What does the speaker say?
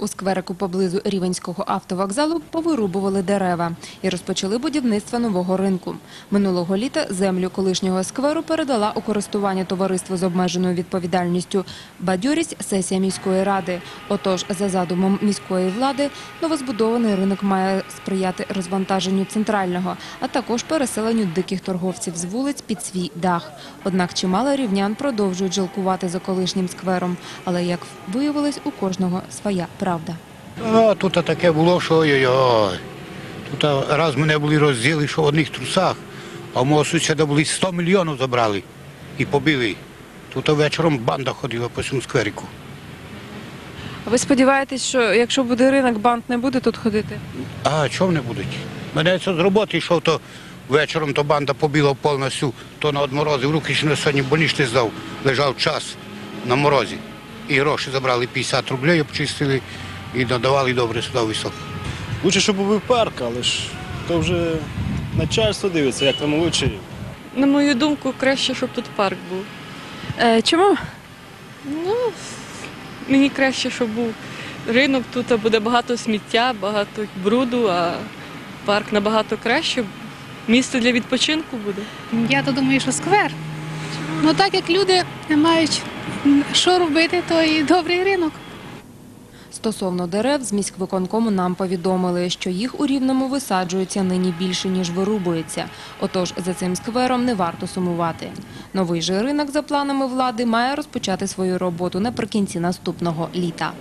У скверику поблизу Рівенського автовокзалу повирубували дерева і розпочали будівництво нового ринку. Минулого літа землю колишнього скверу передала у користування товариство з обмеженою відповідальністю «Бадьорість» сесія міської ради. Отож, за задумом міської влади, новозбудований ринок має сприяти розвантаженню центрального, а також переселенню диких торговців з вулиць під свій дах. Однак чимало рівнян продовжують жалкувати за колишнім сквером. Але, як виявилось, у кожного своя правда. А тут таке було, що ой-ой-ой. Тут раз мене були розділи, що в одних трусах, а в мого сусіда були 100 мільйонів забрали і побили. Тут вечором банда ходила по цьому скверику. Ви сподіваєтесь, що якщо буде ринок, банд не буде тут ходити? А чого не будуть? Мене це з роботи йшов, то вечором то банда побила повністю, то на одморозив, руки ще на сьогодні больничний здав, лежав час на морозі. І гроші забрали 50 рублів, обчистили і надавали добре сюди високо. Лучше, щоб був парк, але ж то вже начальство дивиться, як там лучше. На мою думку, краще, щоб тут парк був. Е, чому? Ну, мені краще, щоб був ринок, тут буде багато сміття, багато бруду, а парк набагато краще. Місце для відпочинку буде. Я то думаю, що сквер. Ну так як люди не мають що робити, то і добрий ринок. Стосовно дерев, з міськвиконкому нам повідомили, що їх у Рівному висаджується нині більше, ніж вирубується. Отож, за цим сквером не варто сумувати. Новий же ринок, за планами влади, має розпочати свою роботу наприкінці наступного літа.